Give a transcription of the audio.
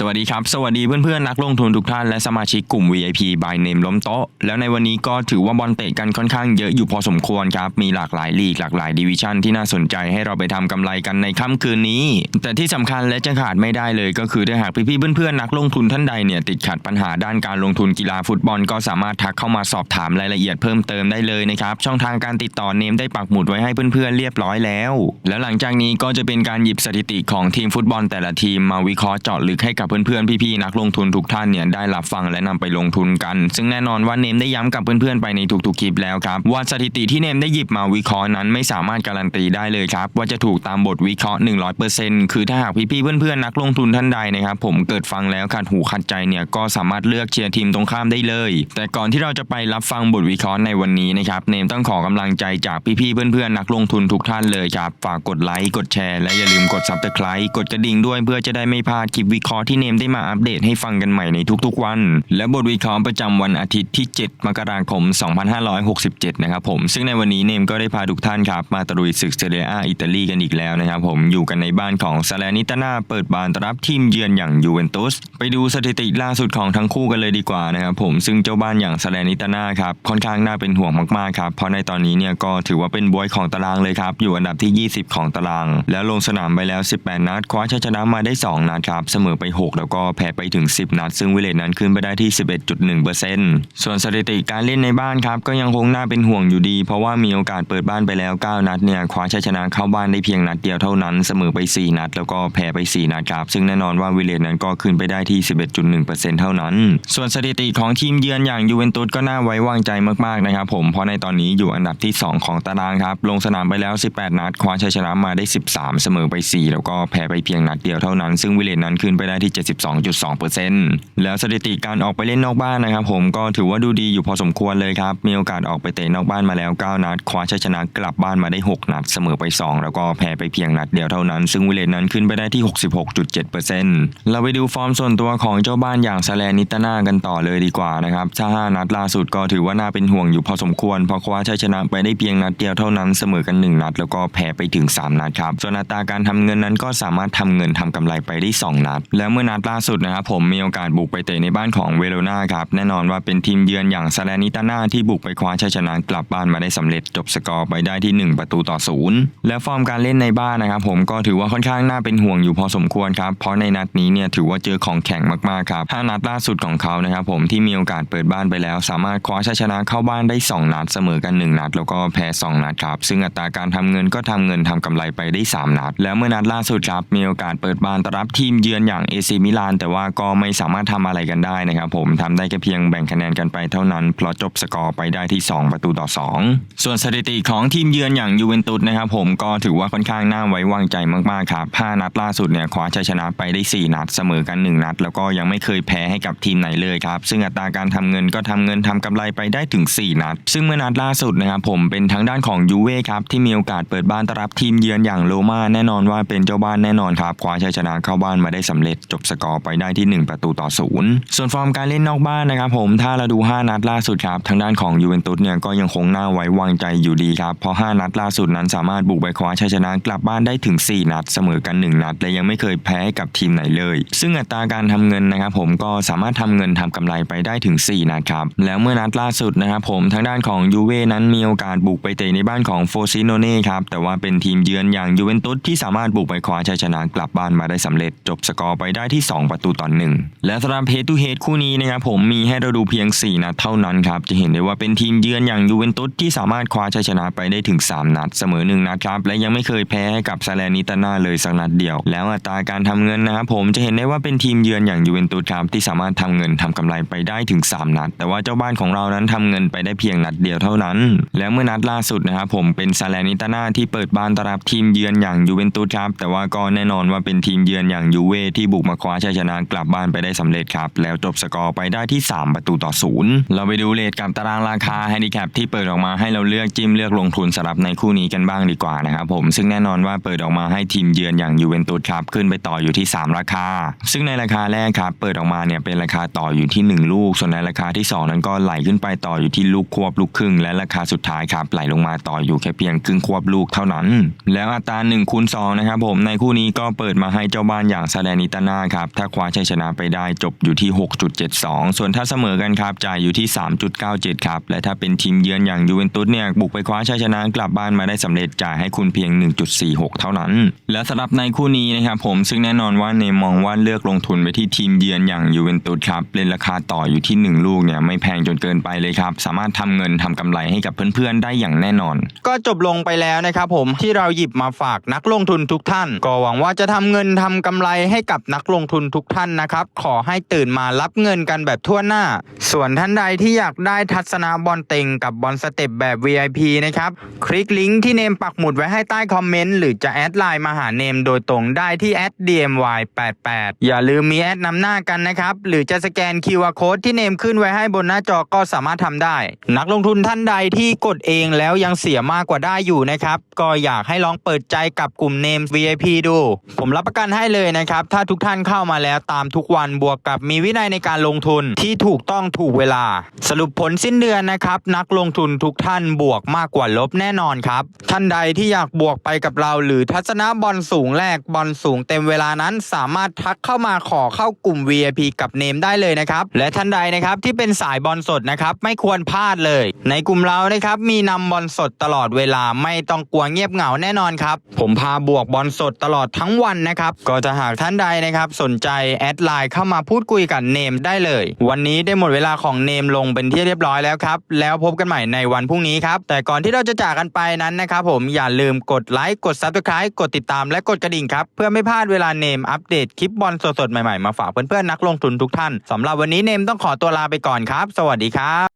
สวัสดีครับ สวัสดีเพื่อนๆ นักลงทุนทุกท่านและสมาชิกกลุ่ม VIP by Name ล้มโต๊ะ แล้วในวันนี้ก็ถือว่าบอลเตะกันค่อนข้างเยอะอยู่พอสมควรครับ มีหลากหลายลีกหลากหลายดิวิชั่นที่น่าสนใจให้เราไปทำกำไรกันในค่ำคืนนี้ แต่ที่สำคัญและจะขาดไม่ได้เลยก็คือถ้าหากพี่ๆเพื่อนๆนักลงทุนท่านใดเนี่ยติดขัดปัญหาด้านการลงทุนกีฬาฟุตบอล ก็สามารถทักเข้ามาสอบถามรายละเอียดเพิ่มเติมได้เลยนะครับช่องทางการติดต่อเนมได้ปักหมุดไว้ให้เพื่อนๆเรียบร้อยแล้ว แล้วหลังจากนี้ก็จะเป็นการหยิบสถิติของทีมฟุตบอลแต่ละทีมมาวิเคราะห์เจาะลึกให้กับเพื่อนๆพี่ๆนักลงทุนทุกท่านเนี่ยได้รับฟังและนำไปลงทุนกัน ซึ่งแน่นอนว่าเนมได้ย้ำกับเพื่อนๆไปในทุกๆคลิปแล้วครับว่าสถิติที่เนมได้หยิบมาวิเคราะห์นั้นไม่สามารถการันตีได้เลยครับว่าจะถูกตามบทวิเคราะห์ 100%คือถ้าหากพี่ๆเพื่อนๆนักลงทุนท่านใดนะครับผมเกิดฟังแล้วขัดหูขัดใจเนี่ยก็สามารถเลือกเชียร์ทีมตรงข้ามได้เลย แต่ก่อนที่เราจะไปรับฟังบทวิเคราะห์ในวันนี้นะครับเนมต้องขอกำลังใจจากพี่ๆเพื่อนๆนักลงทุนทุกท่านเลยครับฝากกดไลค์กดแชร์และอย่าลืมกด subscribe กดกระดิ่งด้วยเพื่อจะได้ไม่พลาดคลิปวิเคราะห์ที่เนมได้มาอัปเดตให้ฟังกันใหม่ในทุกๆวัน และบทวิเคราะห์ประจำวันอาทิตย์ที่ 7 มกราคม 2567 นะครับผม ซึ่งในวันนี้เนมก็ได้พาทุกท่านครับ มาตะลุยศึกเซเรียอาอิตาลีกันอีกแล้วนะครับผมอยู่กันในบ้านของซาเลนิตานาเปิดบานต้อนรับทีมเยือนอย่างยูเวนตุสไปดูสถิติล่าสุดของทั้งคู่กันเลยดีกว่านะครับผมซึ่งเจ้าบ้านอย่างซาเลนิตานาครับค่อนข้างน่าเป็นห่วงมากๆครับเพราะในตอนนี้เนี่ยก็ถือว่าเป็นบวยของตารางเลยครับอยู่อันดับที่ 20 ของตาราง แล้วลงสนามไปแล้ว 18 นัดคว้าชัยชนะมาได้ 2 นัดครับเสมอไป 6แล้วก็แพ้ไปถึง 10 นัด ซึ่งวิเลตนั้นขึ้นไปได้ที่ 11.1%ส่วนสถิติการเล่นในบ้านครับ ก็ยังคงน่าเป็นห่วงอยู่ดี เพราะว่ามีโอกาสเปิดบ้านไปแล้ว 9 นัดเนี่ยคว้าชัยชนะเข้าบ้านได้เพียงนัดเดียวเท่านั้นเสมอไป 4 นัด แล้วก็แพ้ไป 4 นัดครับ ซึ่งแน่นอนว่าวิเลตนั้นก็ขึ้นไปได้ที่ 11.1%เท่านั้น ส่วนสถิติของทีมเยือนอย่างยูเวนตุสก็น่าไว้วางใจมากๆนะครับผมเพราะในตอนนี้อยู่อันดับที่ 2 ของตารางครับลงสนามไปแล้ว 18 นัดคว้าชัยชนะมาได้ 13 เสมอไป 4 แล้วก็แพ้ไปเพียงนัดเดียวเท่านั้น ซึ่งวิเลตนั้นขึ้นไปได้ที่72.2%แล้วสถิติการออกไปเล่นนอกบ้านนะครับผมก็ถือว่าดูดีอยู่พอสมควรเลยครับ มีโอกาสออกไปเตะนอกบ้านมาแล้ว 9 นัด คว้าชัยชนะกลับบ้านมาได้ 6 นัด เสมอไป 2 แล้วก็แพ้ไปเพียงนัดเดียวเท่านั้น ซึ่งวิเลตนั้นขึ้นไปได้ที่ 66.7%เราไปดูฟอร์มส่วนตัวของเจ้าบ้านอย่างซาแลนิตนากันต่อเลยดีกว่านะครับถ้า5นัดล่าสุดก็ถือว่าน่าเป็นห่วงอยู่พอสมควรเพราะคว้าชัยชนะไปได้เพียงนัดเดียวเท่านั้นเสมอกัน 1 นัด แล้วก็แพ้ไปถึง 3 นัดครับส่วนอัตราการทำเงินนั้นก็สามารถทำเงินทำกำไรไปได้ 2 นัด แล้วเมื่อนัดล่าสุดนะครับผมมีโอกาสบุกไปเตะในบ้านของเวโรนาครับแน่นอนว่าเป็นทีมเยือนอย่างซาเลนิตานาที่บุกไปคว้าชัยชนะกลับบ้านมาได้สำเร็จจบสกอร์ไปได้ที่ 1 ประตูต่อศูนย์และฟอร์มการเล่นในบ้านนะครับผมก็ถือว่าค่อนข้างน่าเป็นห่วงอยู่พอสมควรครับเพราะในนัดนี้เนี่ยถือว่าเจอของแข็งมากๆครับห้านัดล่าสุดของเขานะครับผมที่มีโอกาสเปิดบ้านไปแล้ว สามารถคว้าชัยชนะเข้าบ้านได้ 2 นัดเสมอกัน 1 นัด แล้วก็แพ้ 2 นัดครับซึ่งอัตราการทำเงินก็ทำเงินทำกำไรไปได้ 3 นัด แล้วเมื่อนัดล่าสุดครับมีโอกาสเปิดบ้านต้อนรับทีมเยือนอย่างเอซมิลาน แต่ว่าก็ไม่สามารถทำอะไรกันได้นะครับผมทำได้แค่เพียงแบ่งคะแนนกันไปเท่านั้น เพราะจบสกอร์ไปได้ที่ 2 ประตูต่อ 2 ส่วนสถิติของทีมเยือนอย่างยูเวนตุสนะครับผมก็ถือว่าค่อนข้างน่าไว้วางใจมากๆครับ5นัดล่าสุดเนี่ยคว้าชัยชนะไปได้ 4 นัดเสมอกัน 1 นัด แล้วก็ยังไม่เคยแพ้ให้กับทีมไหนเลยครับซึ่งอัตราการทำเงินก็ทำเงินทำกำไรไปได้ถึง 4 นัด ซึ่งเมื่อนัดล่าสุดนะครับผมเป็นทางด้านของยูเว่ครับที่มีโอกาสเปิดบ้านต้อนรับทีมเยือนอย่างโรม่าแน่นอนว่าเป็นเจ้าบ้านแน่นอนครับคว้าชัยชนะเข้าบ้านมาได้สำเร็จจบสกอร์ไปได้ที่ 1 ประตูต่อศูนย์ส่วนฟอร์มการเล่นนอกบ้านนะครับผมถ้าเราดู 5 นัดล่าสุดครับทางด้านของยูเวนตุสเนี่ยก็ยังคงน่าไว้วางใจอยู่ดีครับเพราะ 5 นัดล่าสุดนั้นสามารถบุกไปคว้าชัยชนะกลับบ้านได้ถึง 4 นัดเสมอกัน 1 นัดและยังไม่เคยแพ้กับทีมไหนเลย ซึ่งอัตราการทำเงินนะครับผมก็สามารถทำเงินทำกำไรไปได้ถึง 4 นัดครับแล้วเมื่อนัดล่าสุดนะครับผมทางด้านของยูเว่นั้นมีโอกาสบุกไปเตะในบ้านของโฟซิโนเน่ครับแต่ว่าเป็นทีมเยือนอย่างยูเวนตุสที่สามารถบุกไปคว้าชัยชนะกลับบ้านมาได้สำเร็จจบสกอร์ไปได้ที่ 2 ประตูต่อหนึ่งและสำหรับเฮดทูเฮดคู่นี้นะครับผมมีให้เราดูเพียง 4 นัดเท่านั้นครับ จะเห็นได้ว่าเป็นทีมเยือนอย่างยูเวนตุสที่สามารถคว้าชัยชนะไปได้ถึง 3 นัดเสมอ 1 นัดครับ และยังไม่เคยแพ้ให้กับซาเลนิตาน่าเลยสักนัดเดียว แล้วอัตราการทำเงินนะครับผมจะเห็นได้ว่าเป็นทีมเยือนอย่างยูเวนตุสครับที่สามารถทำเงินทำกำไรไปได้ถึง 3 นัด แต่ว่าเจ้าบ้านของเรานั้นทำเงินไปได้เพียงนัดเดียวเท่านั้น แล้วเมื่อนัดล่าสุดนะครับผมเป็นซาเลนิตาน่าที่เปิดบ้านต้อนรับทีมเยือนอย่างยูเวนตุสครับแต่ว่าก็แน่นอนว่าเป็นทีมเยือนอย่างยูเวที่บุกมาคว้าชัยชนะกลับบ้านไปได้สำเร็จครับ แล้วจบสกอร์ไปได้ที่ 3 ประตูต่อศูนย์เราไปดูเลทกับตารางราคาแฮนดิแคปที่เปิดออกมาให้เราเลือกจิ้มเลือกลงทุนสำหรับในคู่นี้กันบ้างดีกว่านะครับผมซึ่งแน่นอนว่าเปิดออกมาให้ทีมเยือนอย่างยูเวนตุสครับขึ้นไปต่ออยู่ที่ 3 ราคา ซึ่งในราคาแรกครับเปิดออกมาเนี่ยเป็นราคาต่ออยู่ที่ 1 ลูก ส่วนในราคาที่ 2 นั้นก็ไหลขึ้นไปต่ออยู่ที่ลูกควบลูกครึ่ง และราคาสุดท้ายครับไหลลงมาต่ออยู่แค่เพียงครึ่งควบลูกเท่านั้น แล้วอัตรา1คูณ2นะครับผมในคู่นี้ก็เปิดมาให้เจ้าบ้านอย่างซาแดนิตานาครับถ้าคว้าชัยชนะไปได้จบอยู่ที่ 6.72 ส่วนถ้าเสมอกันครับจ่ายอยู่ที่ 3.97 ครับ และถ้าเป็นทีมเยือนอย่างยูเวนตุสเนี่ยบุกไปคว้าชัยชนะกลับบ้านมาได้สำเร็จจ่ายให้คุณเพียง 1.46 เท่านั้น และสำหรับในคู่นี้นะครับผมซึ่งแน่นอนว่าเนมมองว่าเลือกลงทุนไปที่ทีมเยือนอย่างยูเวนตุสครับเล่นราคาต่ออยู่ที่ 1 ลูกเนี่ยไม่แพงจนเกินไปเลยครับ สามารถทำเงินทำกำไรให้กับเพื่อนๆได้อย่างแน่นอน ก็จบลงไปแล้วนะครับผมที่เราหยิบมาฝากนักลงทุนทุกท่าน ก็หวังว่าจะทำเงินทำกำไรให้กับนักลงงทุนทุกท่านนะครับ ขอให้ตื่นมารับเงินกันแบบทั่วหน้า ส่วนท่านใดที่อยากได้ทัศนะบอลเต็งกับบอลสเต็ปแบบ VIP นะครับ คลิกลิงก์ที่เนมปักหมุดไว้ให้ใต้คอมเมนต์หรือจะแอดไลน์มาหาเนมโดยตรงได้ที่ @dmy88 อย่าลืมมีแอดนำหน้ากันนะครับ หรือจะสแกน QR Code ที่เนมขึ้นไว้ให้บนหน้าจอก็สามารถทำได้ นักลงทุนท่านใดที่กดเองแล้วยังเสียมากกว่าได้อยู่นะครับ ก็อยากให้ลองเปิดใจกับกลุ่มเนม VIP ดู ผมรับประกันให้เลยนะครับ ถ้าทุกท่านเข้ามาแล้วตามทุกวันบวกกับมีวินัยในการลงทุนที่ถูกต้องถูกเวลา สรุปผลสิ้นเดือนนะครับ นักลงทุนทุกท่านบวกมากกว่าลบแน่นอนครับ ท่านใดที่อยากบวกไปกับเรา หรือทัศนะบอลสูงแรกบอลสูงเต็มเวลานั้น สามารถทักเข้ามาขอเข้ากลุ่ม VIP กับเนมได้เลยนะครับ และท่านใดนะครับที่เป็นสายบอลสดนะครับไม่ควรพลาดเลย ในกลุ่มเรานะครับมีนำบอลสดตลอดเวลาไม่ต้องกลัวเงียบเหงาแน่นอนครับผมพาบวกบอลสดตลอดทั้งวันนะครับก็จะหากท่านใดนะครับสนใจแอดไลน์เข้ามาพูดคุยกับเนมได้เลย วันนี้ได้หมดเวลาของเนมลงเป็นที่เรียบร้อยแล้วครับ แล้วพบกันใหม่ในวันพรุ่งนี้ครับ แต่ก่อนที่เราจะจากกันไปนั้นนะครับผมอย่าลืมกดไลค์กด Subscribe กดติดตามและกดกระดิ่งครับ เพื่อไม่พลาดเวลาเนมอัปเดตคลิปบอลสดๆใหม่ๆมาฝากเพื่อนๆนักลงทุนทุกท่านสำหรับวันนี้เนมต้องขอตัวลาไปก่อนครับ สวัสดีครับ